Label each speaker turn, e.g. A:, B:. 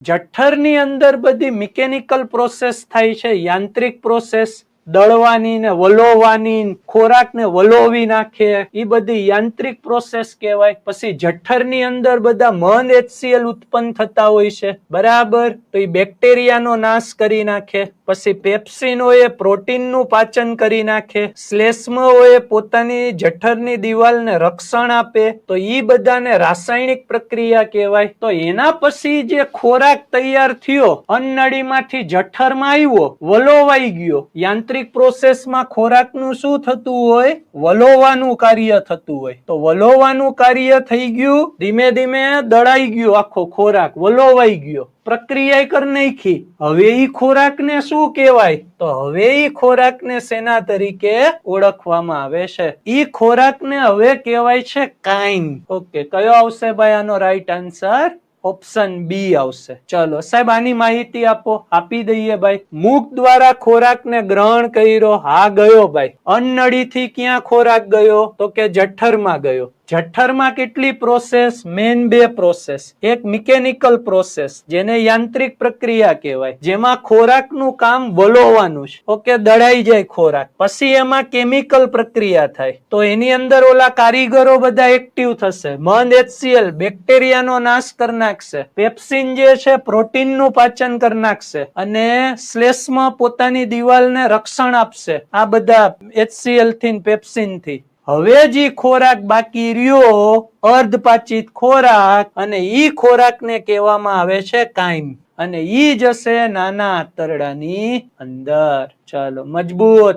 A: જઠરની અંદર બધી mechanical process થાય છે યાંત્રિક પ્રોસેસ દળવાની ને વલોવાની ખોરાકને વલોવી નાખે. એ બધી યાંત્રિક પ્રોસેસ કહેવાય. પછી જઠરની અંદર બધા મન એચસીએલ ઉત્પન્ન થતા હોય છે. બરાબર? તો એ બેક્ટેરિયાનો નાશ કરી નાખે. પછી પેપ્સિનોએ પ્રોટીનનું પાચન કરી નાખે. શ્લેષ્મઓએ પોતાની જઠરની દિવાલને રક્ષણ આપે. તો એ બધાને રાસાયણિક પ્રક્રિયા કહેવાય. તો એના પછી જે ખોરાક તૈયાર થયો, અન્નડીમાંથી જઠરમાં આવ્યો, વલોવાઈ ગયો, યાંત્રિક પ્રોસેસમાં ખોરાકનું શું થતું હોય? વલોવાનું કાર્ય થતું હોય. તો વલોવાનું કાર્ય થઈ ગયું, ધીમે ધીમે દળાઈ ગયું આખો ખોરાક, વલોવાઈ ગયો. પ્રક્રિયા કરી નાખી. હવે ઈ ખોરાકને શું કહેવાય? તો હવે ઈ ખોરાકને સેના તરીકે ઓળખવામાં આવે છે. ઈ ખોરાકને હવે કહેવાય છે કાઈન ઓકે, કયો આવશે ભાઈ આનો રાઈટ આન્સર ઓપ્શન બી આવશે. ચલો, સાહેબ, આની માહિતી આપો. આપી દઈએ, ભાઈ. મુખ દ્વારા ખોરાકને ગ્રહણ કર્યો. હા, ગયો, ભાઈ. અન્નળીથી ક્યાં ખોરાક ગયો? તો કે જઠરમાં ગયો. જઠ્ઠરમાં કેટલી પ્રોસેસ મેન બે પ્રોસેસ એક મિકેનિકલ પ્રોસેસ જેને યાંત્રિક પ્રક્રિયા કહેવાય. જેમાં ખોરાકનું કામ વલોવાનું છે. ઓકે દળાઈ જાય ખોરાક. પછી એમાં કેમિકલ પ્રક્રિયા થાય. તો એની અંદર ઓલા કારીગરો બધા એક્ટિવ થશે. મન એચસીએલ બેક્ટેરિયાનો નાશ કરી નાખશે. પેપ્સિન જે છે, પ્રોટીનનું પાચન કરી નાખશે અને શ્લેષ્મ પોતાની દિવાલને રક્ષણ આપશે. આ બધા એચસીએલથી પેપ્સિનથી. હવે જે ખોરાક બાકી રહ્યો, અર્ધપાચિત ખોરાક, અને ઈ ખોરાકને કહેવામાં આવે છે કાયમ. અને ઈ જશે નાના આંતરડાની અંદર. ચાલો, મજબૂત.